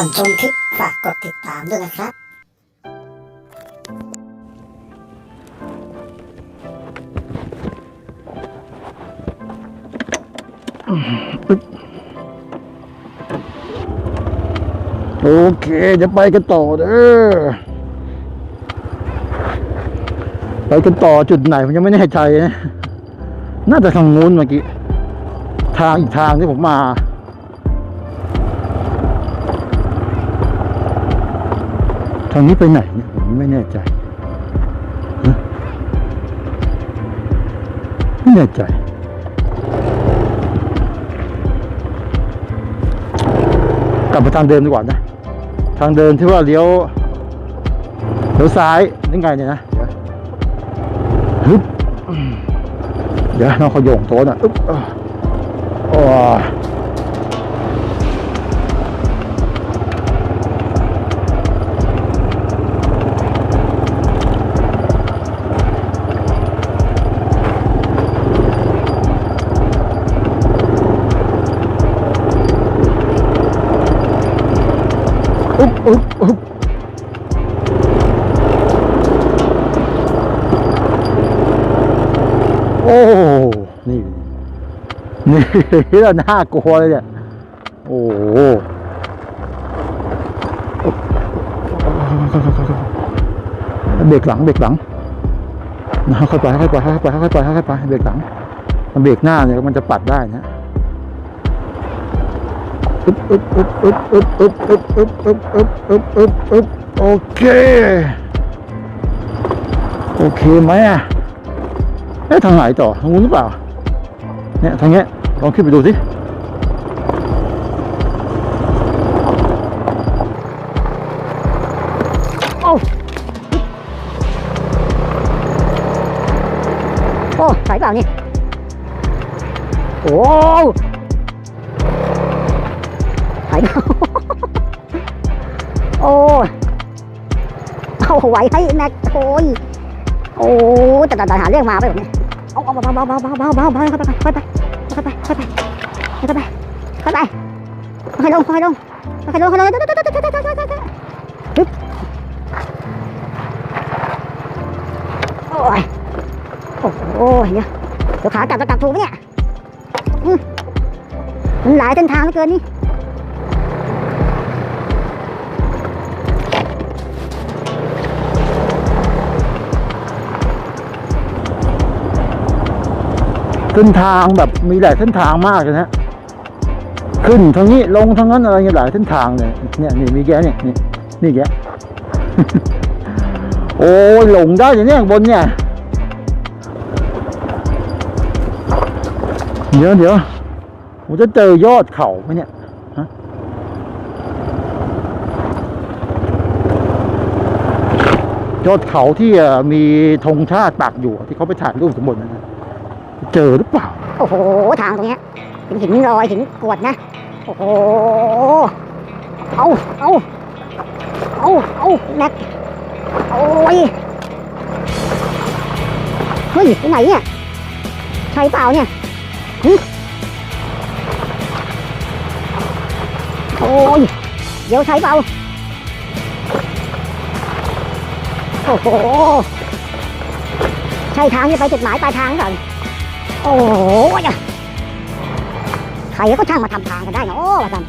อนชมคลิปฝากกดติดตามด้วยนะครับโอเคจะไปกันต่อเด้อไปกันต่อจุดไหนผมยังไม่แน่ใจนะ น่าจะทางนู้นเมื่อกี้ ทางอีกทางที่ผมมา ทางนี้ไปไหนเนี่ยผมไม่แน่ใจฮะไม่แน่ใจกลับไปทางเดิมดีกว่านะ ทางเดินที่ว่าเลี้ยวเลี้ยวซ้ายนี่ไงเนี่ยนะเดี๋ยวฮึบเดี๋ยวน้องเขาโยงโต๊ะน่ะอึ๊บอะโอ้ อึ๊บอึ๊บอึ๊บโอ้นี่ นี่แล้วน่ากลัวเลยเนี่ย โอ้โหเบรกหลังเบรกหลังนะค่อยไปค่อยไปค่อยไปค่อยไปค่อยไปเบรกหลังมันเบรกหน้าเนี่ยมันจะปัดได้นะ อึ๊บอึ๊บอึ๊บอึ๊บอึ๊บอึ๊บอึ๊บอึ๊บอึ๊บอึ๊บอึ๊บอึ๊บอึ๊บโอเค โอเคไหมอะเอ๊ะทางไหนต่อทางนู้นหรือเปล่า เนี่ยทางเนี้ยลองขึ้นไปดูสิ ไหวให้แม็กโอยโอ้แต่แต่หาเรื่องมาไปแบบนี้เอาเอาเบาเบาเบาเบาเบาเบาเบาเข้าไปเข้าไปเข้าไปเข้าไปเข้าไปเข้าไปค่อยลงค่อยลงค่อยลงค่อยลงฮึบโอ้ยโอ้โหเดี๋ยวเดี๋ยวขากลับจะกลับถูกไหมเนี่ยอืมมันหลายเส้นทางเหลือเกินนี่ เส้นทางแบบมีหลายเส้นทางมากเลยนะขึ้นทางนี้ลงทางนั้นอะไรเงี้ยหลายเส้นทางเลยเนี่ยนี่มีแกเนี่ยนี่นี่แกโอ้ยหลงได้อย่างเนี้ยบนเนี่ยเดี๋ยวเดี๋ยวผมจะเจอยอดเขาไหมเนี่ยฮะยอดเขาที่มีธงชาติปักอยู่ที่เขาไปถ่ายรูปสมบนนะ เจอหรือเปล่า โอ้โห ทางตรงเนี้ยเป็นหินลอยหินกรวดนะ โอ้โห เอาเอาเอาเอาแม็กโอ้ย เฮ้ยไปไหนเนี่ย ใช่เปล่าเนี่ยหึโอ้ย เดี๋ยวใช่เปล่า โอ้โห ใช่ทางจะไปจุดหมายปลายทางก่อน โอ้โหเนี่ยใครก็ช่างมาทำทางกันได้เนาะโอ้ว่าท่าน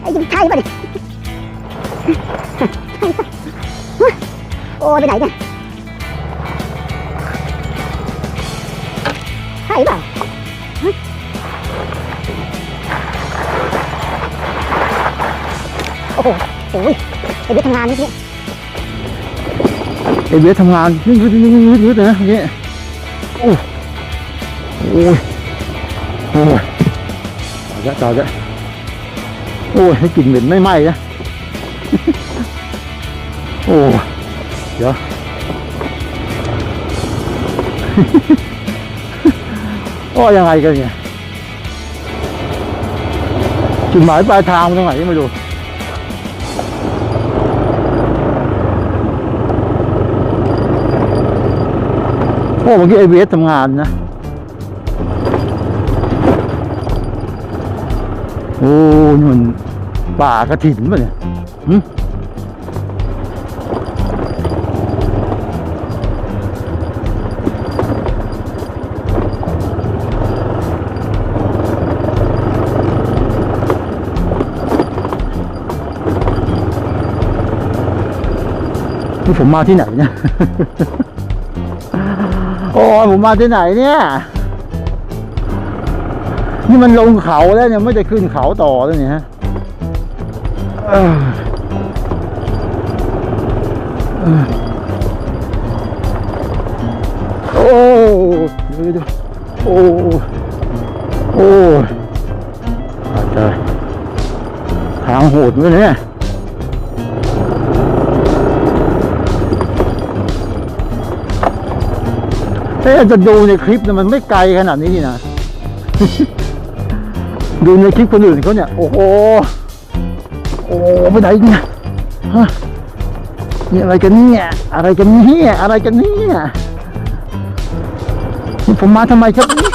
ไอ้ยิงใช่ปะเนี่ยใช่ปะฮะโอ้ไปไหนเนี่ยใช่เปล่าฮะโอ้โหโอ้ยไอ้เด็กทำงานนี่พี่ ไอเบียทำงานยืดยืดยืดยืดยืดเลยนะอย่างเงี้ยโอ้โอ้ยโอ้ยตายแล้วตายแล้วโอ้ยให้กลิ่นเหม็นไม่ไหม้นะโอ้เดี๋ยวโอ้ยังไงกันเนี่ยจุดหมายปลายทางมันตรงไหนไม่รู้ อ้เมื่อกี้ไอเอสทำงานนะ โอ้นุ่นป่ากระถินป่ะเนี่ยนี่ผมมาที่ไหนเนี่ย อ้ยผมมาที่ไหนเนี่ย นี่มันลงเขาแล้วเนี่ยไม่ได้ขึ้นเขาต่อแล้วเนี่ยฮะเอ้ยเอ้ยโอ้ดี๋ยวเดี๋ยวโอ้โอ้อาจจะทางโหดด้วยเนี่ย อ๊ะจะดูในคลิปเนี่ยมันไม่ไกลขนาดนี้นี่นะ ดูในคลิปคนอื่นเขาเนี่ย โอ้โห โอ้ไปไหนเนี่ยฮะนี่อะไรกันเนี่ย อะไรกันเนี่ยอะไรกันเนี่ยนี่ผมมาทำไมครับนี่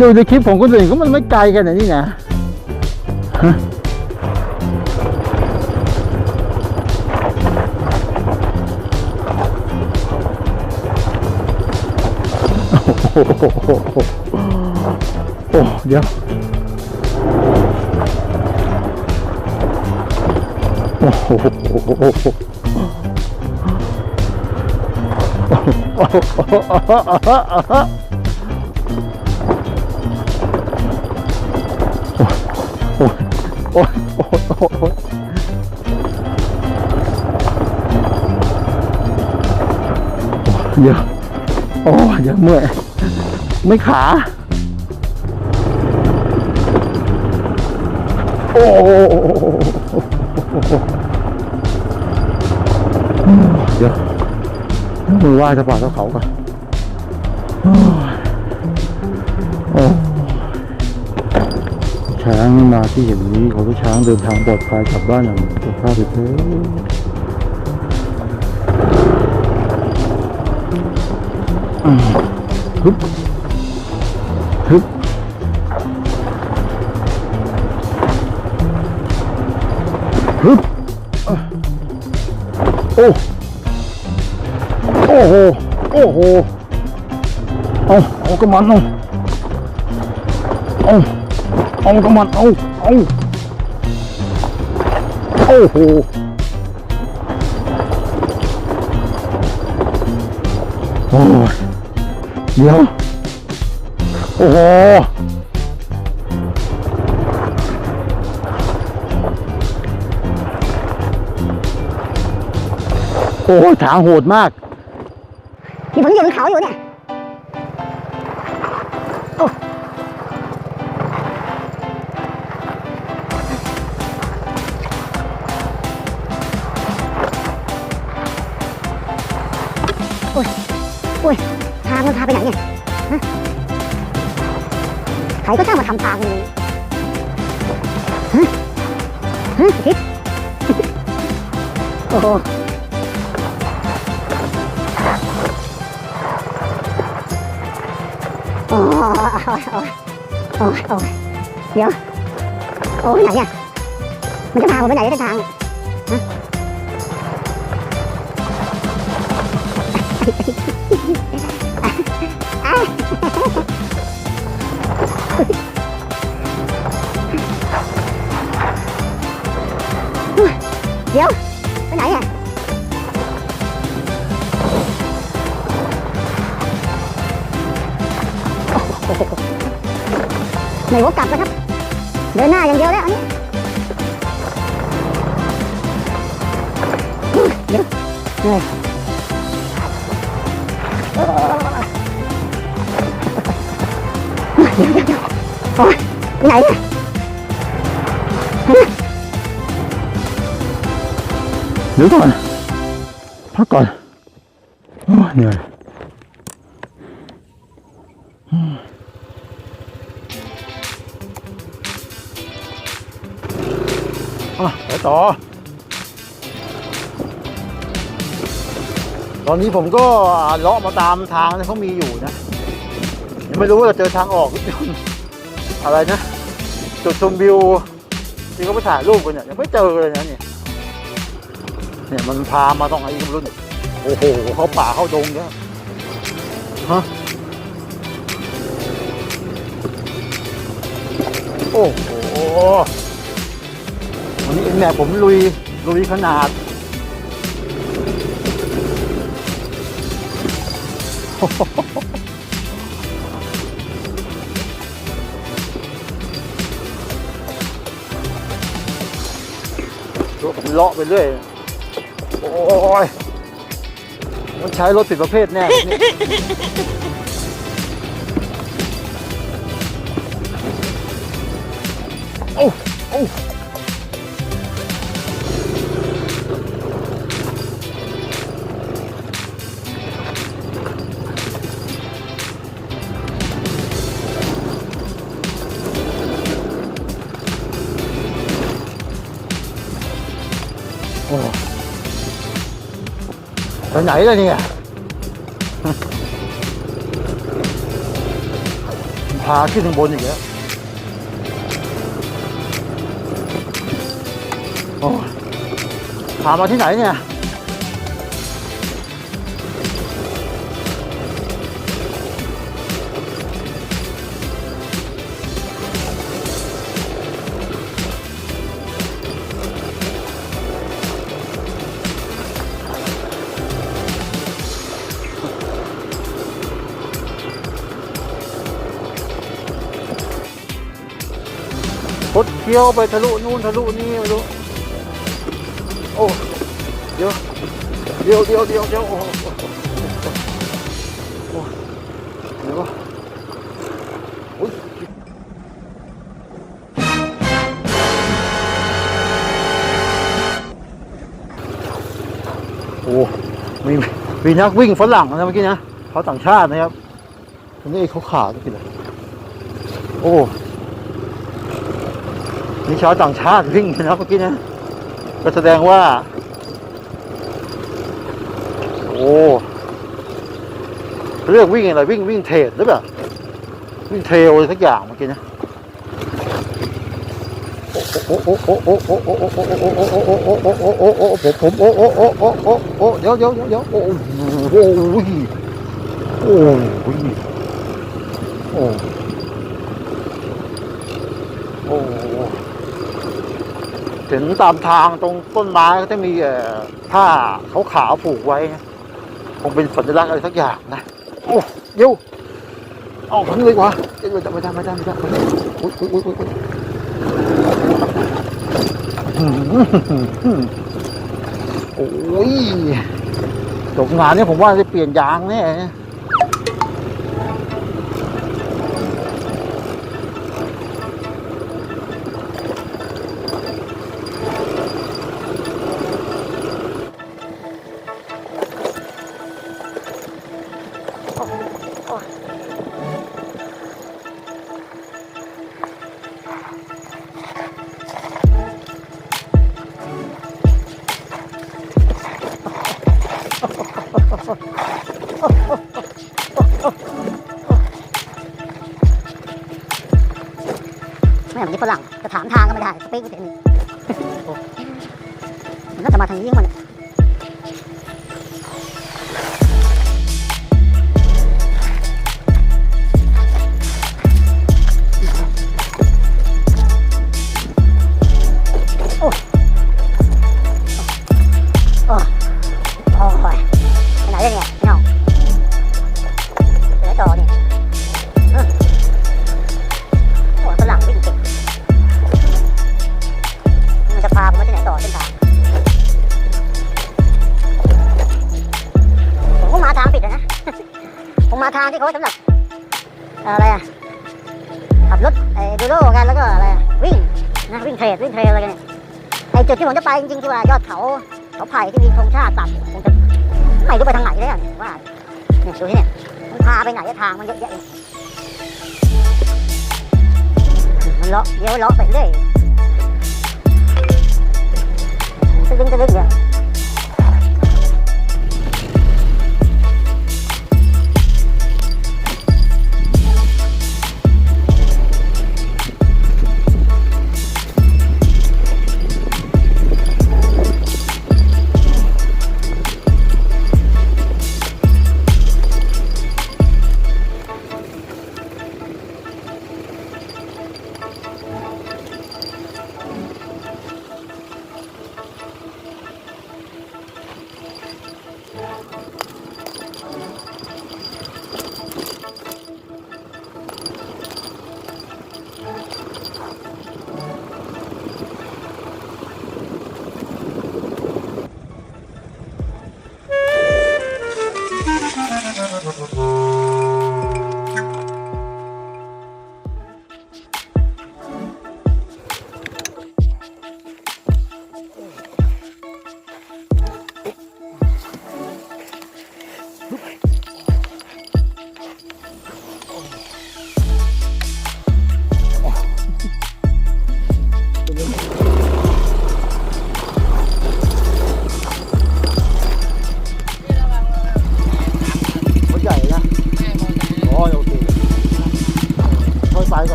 ดูในคลิปของคนอื่นเขามันไม่ไกลกันนะนี่นะ ฮะโอ้โหโอ้เดี๋ยวโอ้โหโอ้ยโอ้ ไม่ขา โอ้เดี๋ยวมือไหว้จะป่าเจ้าเขาก่อนโอ้ช้างมาที่อย่างนี้ขอให้ช้างเดินทางปลอดภัยกลับบ้านอย่างปลอดภัยเถิดอืมฮึบ ฮึบโอ้โอ้โหโอ้โหเอาเอากระมันเอาเอาเอากระมันเอาเอาโอ้โหโอ้ยเดี๋ยวโอ้โห โอ้ทางโหดมากที่ผมอยู่บนเขาอยู่เนี่ย โอ้ยโอ้ยโอ้ยโอ้ยเดี๋ย ไม่วกกลับนะครับ เดินหน้าอย่างเดียวแล้วอันนี้อุ๊ยเดี๋ยวเหนื่อยเดี๋ยวเดี๋ยวโอ้ยไหนเนี่ยเดี๋ยวก่อนพักก่อน โอ้เหนื่อย ไปต่อ ตอนนี้ผมก็เลาะมาตามทางที่เขามีอยู่นะยังไม่รู้ว่าจะเจอทางออกหรือเอะไรนะ จุดชมวิวที่เขาไปถ่ายรูปกันเนี่ยยังไม่เจอเลยนะเนี่ยเนี่ยมันพามาต้องอะไรกันรุ่นโอ้โหเขาป่าเข้าดงเนี่ยฮะโอ้โห วันนี้เอ็นแม่ผมลุย ลุยขนาด ตัวผมเลาะไปเรื่อย โอ้ย มันใช้รถติดประเภทแน่ 人来了你，爬去能摸你个。 어, 다 맛이 나이네. ที่ยวไปทะลุนู่นทะลุนี่ไม่รู้โอ้เดี๋ยวเดี๋ยวเดี๋ยวเดี๋ยวเดี๋ยวโอ้โหเดี๋ยวโอ้มีมีนักวิ่งฝรั่งนะเมื่อกี้นะเขาต่างชาตินะครับตรงนี้เขาขาดกินเลยโอ้ มีชาวต่างชาติวิ่งนะเมื่อกี้นะก็แสดงว่า โอ้เรื่องวิ่งอะไรวิ่งวิ่งเทรดหรือเปล่าวิ่งเทรลสักอย่างเมื่อกี้นะผมโอ้โอ้โอ้โอ้โอ้โอ้เดี๋ยวเดี๋ยวเดี๋ยวโอ้โหโอ้โหโอ้โห นตามทางตรงต้นไม้ก็จะมีเอ่อผ้าขาวๆผูกไว้คงเป็นสัญลักษณ์อะไรสักอย่างนะโอ้ยวเอาทั้งเลยกว่าเดี๋ยวไม่ได้ไม่ได้ไม่ได้ไม่ได้ไม่ได้อุ้ยอุ้ยอุ้ยอุ้ยโอ้ยจบงานเนี่ยผมว่าจะเปลี่ยนยางแน่ มันน่าจะ จุดที่ผมจะไปจริงๆที่ว่ายอดเขาเขาไผ่ที่มีธงชาติตัดคงจะไม่รู้ไปทางไหนแล้วเนี่ยว่าเนี่ยดูที่เนี่ยมันพาไปไหนทางมันเยอะแยะเลยมันเลาะเดี๋ยวเลาะไปเรื่อยจะดึงจะดึงเนี่ย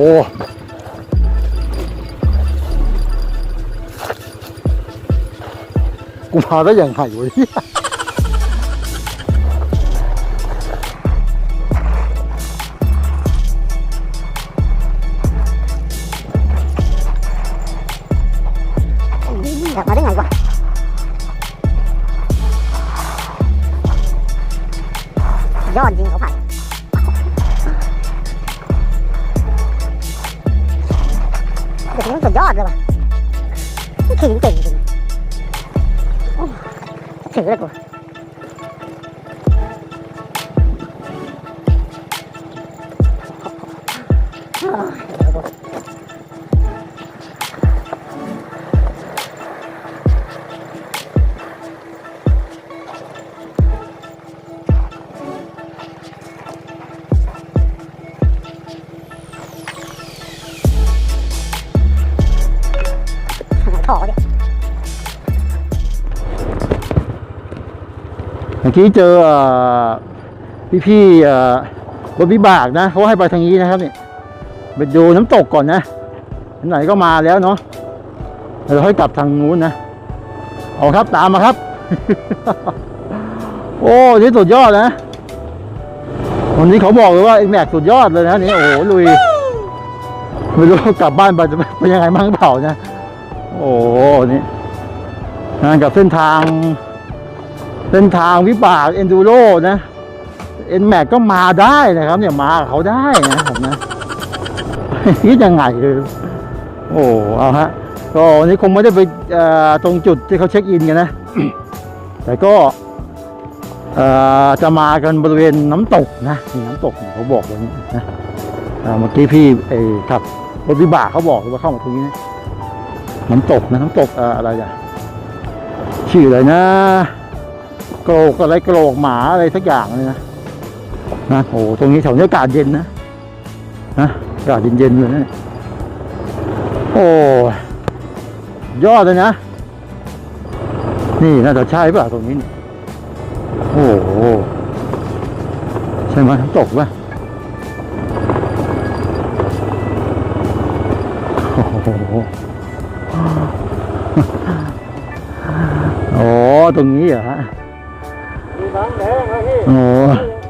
กูมาได้อย่างไงวะ ถึงเมื่อกี้เจอพี่พี่ๆรถวิบากนะเขาให้ไปทางนี้นะครับเนี่ยไปดูน้ำตกก่อนนะไหนก็มาแล้วเนาะเดี๋ยวเราค่อยกลับทางนู้นนะเอาครับตามมาครับ โอ้นี่สุดยอดนะวันนี้เขาบอกเลยว่าไอ้แม็กสุดยอดเลยนะนี่โอ้โหลุยไม่รู้กลับบ้านไปจะเป็นยังไงบ้างเปล่านะ โอ้โหนี่งานกับเส้นทาง เส้นทางวิบากเอนดูโรนะเอ็นแม็กก็มาได้นะครับ เนี่ยมาเขาได้นะผมนะคิดยังไงคือโอ้เอาฮะก็วันนี้คงไม่ได้ไปตรงจุดที่เขาเช็คอินกันนะ แต่ก็จะมากันบริเวณน้ำตกนะนี่น้ำตกเขาบอกอย่างนี้นะเมื่อกี้พี่ไอ้ขับรถวิบากเขาบอกว่าเข้ามาตรงนี้นะน้ำตกนะน้ำตกออะไรอะชื่ออะไรนะ รกอะไรโกรกหมาอะไรสักอย่างเลยนะนะโอ้ตรงนี้แถวนี้อากาศเย็นนะนะอากาศเย็นๆเลยนะโอ้ยอดเลยนะ นี่น่าจะใช่ป่ะตรงนี้ โอ้โหใช่ไหมน้ำตกป่ะโอ้โหโอ้ตรงนี้เหรอฮะ โอ้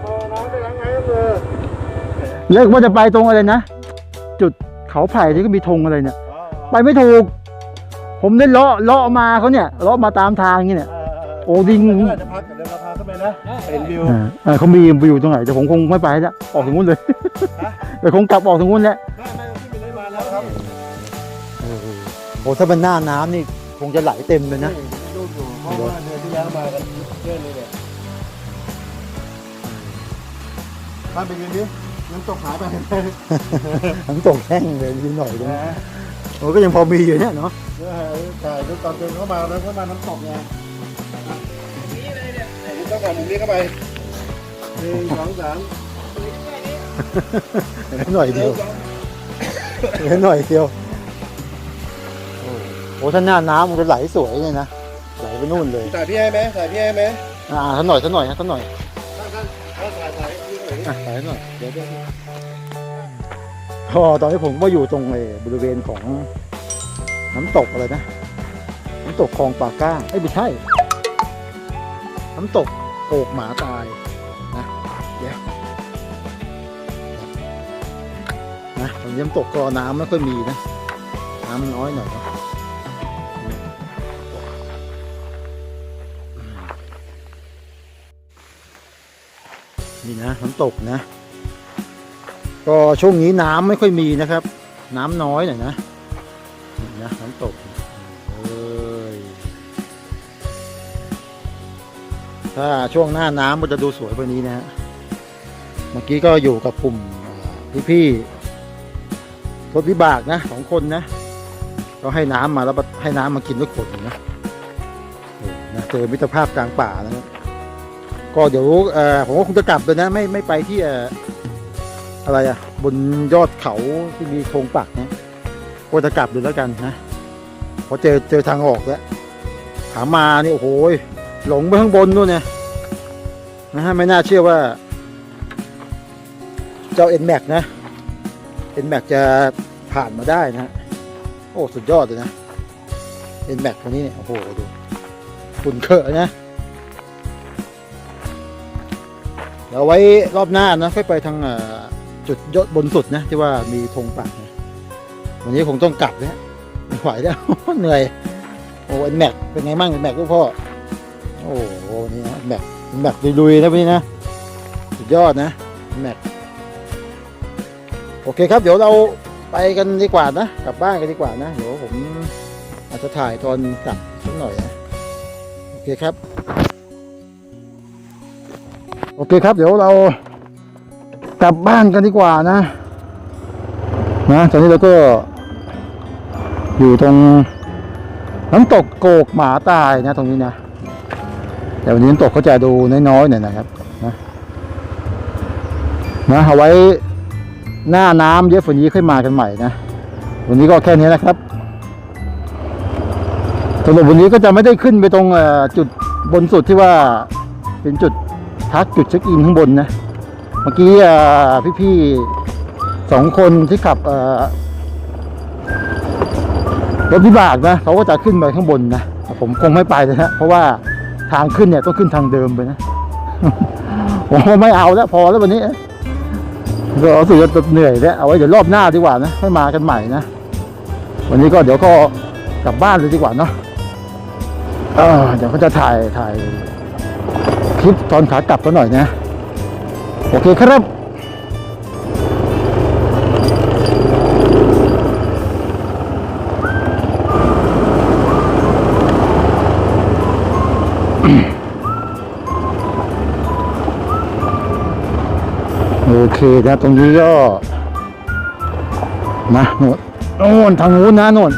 พอน้ำไปล้างไงก็คือเลิกว่าจะไปตรงอะไรนะ จุดเขาไผ่ที่ก็มีธงอะไรเนี่ย ไปไม่ถูก ผมได้เลาะเลาะมาเขาเนี่ยเลาะมาตามทางอย่างนี้เนี่ย โอ้ดิงเดี๋ยวจะพักเดี๋ยวเราพาขึ้นไปนะเป็นวิวอ่าอ่าเขามีไปอยู่ตรงไหนแต่ผมคงไม่ไปแล้วออกทางนู้นเลยฮะแต่คงกลับออกทางนู้นแหละไม่ไม่ขึ้นไปเลยมาแล้วครับโอ้ถ้าเป็นหน้าน้ำนี่คงจะไหลเต็มเลยนะลูกอยู่เพราะว่าเดือนที่แล้วมากันเพื่อนเลย เนี่ยท่านไปยืนดิน้ำตกหายไปน้ำตกแห้งเลยนิดหน่อยเลยโอ้ก็ยังพอมีอยู่เนี่ยเนาะเออถ่ายรูปตอนเดินเข้ามาแล้วเข้ามาน้ำตกไงนี่เลยเนี่ยต้องก่อนตรงนี้เข้าไปหนึ่งสองสามหน่อยเดียวหน่อยเดียว โอ้ถ้าหน้าน้ำมันจะไหลสวยเลยนะ ไหลไปนู่นเลยถ่ายพี่ให้ไหมถ่ายพี่ให้ไหมอ่าสักหน่อยสักหน่อยนะสักหน่อยท่านท่าน ไปหน่อยเดี๋ยวเดี๋ยวพอตอนนี้ผมก็อยู่ตรงเอ่อบริเวณของน้ำตกอะไรนะ น้ำตกคลองปากก้างเอ้ไม่ใช่ น้ำตกโอกหมาตายนะเดี๋ยวนะตรงนี้น้ำตกก็น้ำไม่ค่อยมีนะ น้ำน้อยหน่อยเนาะ นี่นะน้ำตกนะ ก็ช่วงนี้น้ำไม่ค่อยมีนะครับ น้ำน้อยหน่อยนะนี่นะน้ำตกเอ้ยถ้าช่วงหน้าน้ำมันจะดูสวยกว่านี้นะฮะเมื่อกี้ก็อยู่กับกลุ่มพี่พี่ๆรถวิบากนะสองคนนะก็ให้น้ำมาแล้วให้น้ำมากินด้วยขวดหนึ่งนะนะเจอมิตรภาพกลางป่านะครับ ก็เดี๋ยวผมก็คงจะกลับเลยนะ ไม่ไม่ไปที่อะไรอะบนยอดเขาที่มีธงปักนะก็จะกลับเดูแล้วกันนะพราะเจอเจอทางออกแล้วขามานี่โอ้โหหลงไปข้างบนนู่นเนี่ยนะฮะไม่น่าเชื่อว่า เจ้า n m a x นะ n m a x จะผ่านมาได้นะ โอ้ สุดยอดเลยนะ n m a x คันนี้เนี่ยโอ้โหดูฝุ่นเคอะนะ เดี๋ยวไว้รอบหน้านะค่อยไปทางจุดยอดบนสุดนะที่ว่ามีธงปักนะวันนี้คงต้องกลับแล้วไม่ไหวแล้ว เหนื่อย โอ้เอ็นแม็กเป็นไงมั่งเอ็นแม็กลูกพ่อโอ้โหนี่นะแม็กแม็กลุยๆนะวันนี้นะสุดยอดนะแม็กโอเคครับ เดี๋ยวเราไปกันดีกว่านะกลับบ้านกันดีกว่านะเดี๋ยวผมอาจจะถ่ายตอนกลับสักหน่อยนะโอเคครับ โอเคครับ เดี๋ยวเรากลับบ้านกันดีกว่านะ นะตอนนี้เราก็อยู่ตรงน้ำตกโกกหมาตายนะตรงนี้นะแต่วันนี้น้ำตกเขาจะดูน้อยๆหน่อยนะครับนะนะเอาไว้หน้าน้ำเยอะฝนนี้ค่อยมากันใหม่นะ วันนี้ก็แค่นี้นะครับสำหรับวันนี้ก็จะไม่ได้ขึ้นไปตรงจุดบนสุดที่ว่าเป็นจุด พักจุดเช็คอินข้างบนนะ เมื่อกี้พี่ๆสองคนที่ขับรถวิบากนะเขาก็จะขึ้นไปข้างบนนะผมคงไม่ไปเลยนะเพราะว่าทางขึ้นเนี่ยต้องขึ้นทางเดิมไปนะผมไม่เอาแล้วพอแล้ววันนี้ก็รู้สึกว่าเหนื่อยแล้วเอาไว้เดี๋ยวรอบหน้าดีกว่านะค่อยมากันใหม่นะวันนี้ก็เดี๋ยวก็กลับบ้านเลยดีกว่าเนาะเออเดี๋ยวก็จะถ่ายถ่าย คลิปตอนขากลับกันหน่อยนะ โอเคครับโอเคนะตรงนี้ก็นะโน่นโน่นทางนู้นนะโน่น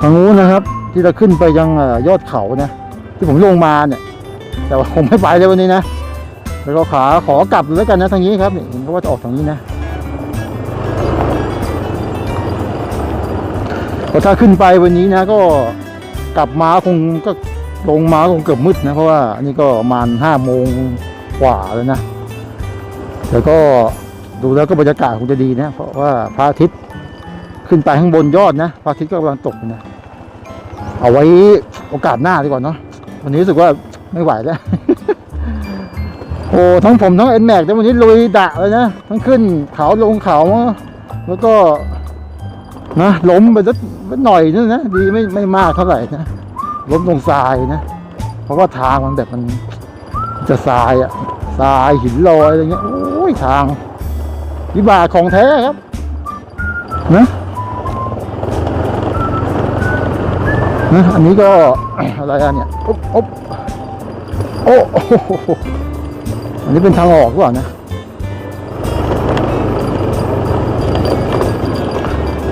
ทางนู้นนะครับ ที่เราขึ้นไปยังยอดเขานะ ที่ผมลงมาเนี่ย แต่ว่าผมไม่ไปเลยวันนี้นะแล้วก็ขาขอกลับแล้วกันนะทางนี้ครับนี่เห็นเขาว่าจะออกทางนี้นะเพราะถ้าขึ้นไปวันนี้นะก็กลับมาคงก็ลงมาคงเกือบมืดนะเพราะว่าอันนี้ก็ประมาณห้าโมงกว่าแล้วนะแต่ก็ดูแล้วก็บรรยากาศคงจะดีนะ เพราะว่าพระอาทิตย์ขึ้นไปข้างบนยอดนะพระอาทิตย์ก็กำลังตกนะ เอาไว้โอกาสหน้าดีกว่าเนาะวันนี้รู้สึกว่า ไม่ไหวแล้ว โอ้ทั้งผมทั้งเอ็นแม็กแต่วันนี้ลุยดะเลยนะ ทั้งขึ้นเขาลงเขา แล้วก็นะล้มไปสักหน่อยนึงนะ ดีไม่ไม่มากเท่าไหร่นะ ล้มลงทรายนะ เพราะว่าทางมันแบบมันจะทรายอะทรายหินลอยอะไรเงี้ย โอ้ยทางวิบากของแท้ครับ นะนะอันนี้ก็อะไรอะเนี่ยอ๊บอ๊บ โอ้โหอันนี้เป็นทางออกหรือเปล่านะ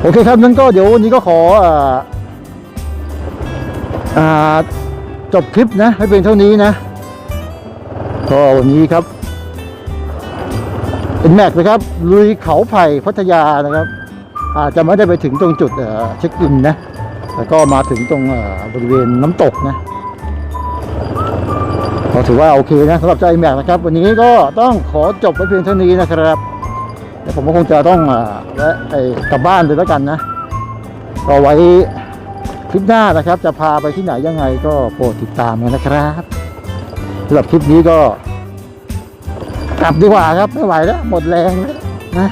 โอเคครับนั้นก็เดี๋ยววันนี้ก็ขออ่าอ่าจบคลิปนะ ให้เป็นเท่านี้นะ ก็วันนี้ครับ เป็นแม็กนะครับ ลุยเขาไผ่พัทยานะครับ อาจจะไม่ได้ไปถึงตรงจุดเช็คอินนะแต่ก็มาถึงตรงบริเวณน้ำตกนะ ก็ถือว่าโอเคนะสำหรับเจ้าไอแม็กนะครับ วันนี้ก็ต้องขอจบไปเพียงเท่านี้นะครับเดี๋ยวผมก็คงจะต้องแวะไอกลับบ้านเลยแล้วกันนะก็ไว้คลิปหน้านะครับ จะพาไปที่ไหนยังไงก็โปรดติดตามกันนะครับสำหรับคลิปนี้ก็ กลับดีกว่าครับไม่ไหวแล้วหมดแรงแล้วนะ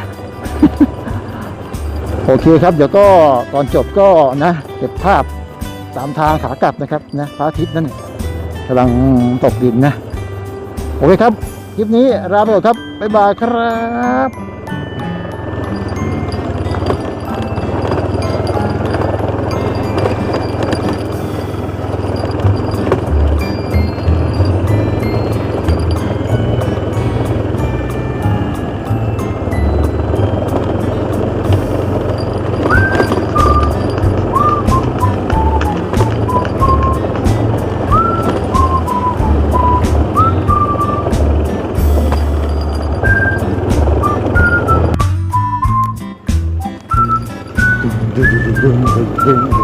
โอเคครับ เดี๋ยวก็ตอนจบก็นะ เก็บภาพตามทางขากลับนะครับนะพระอาทิตย์นั่น กำลังตกดินนะ โอเคครับ คลิปนี้ลาไปก่อนครับ บ๊ายบายครับ ดึงดึงดึงดึงดึง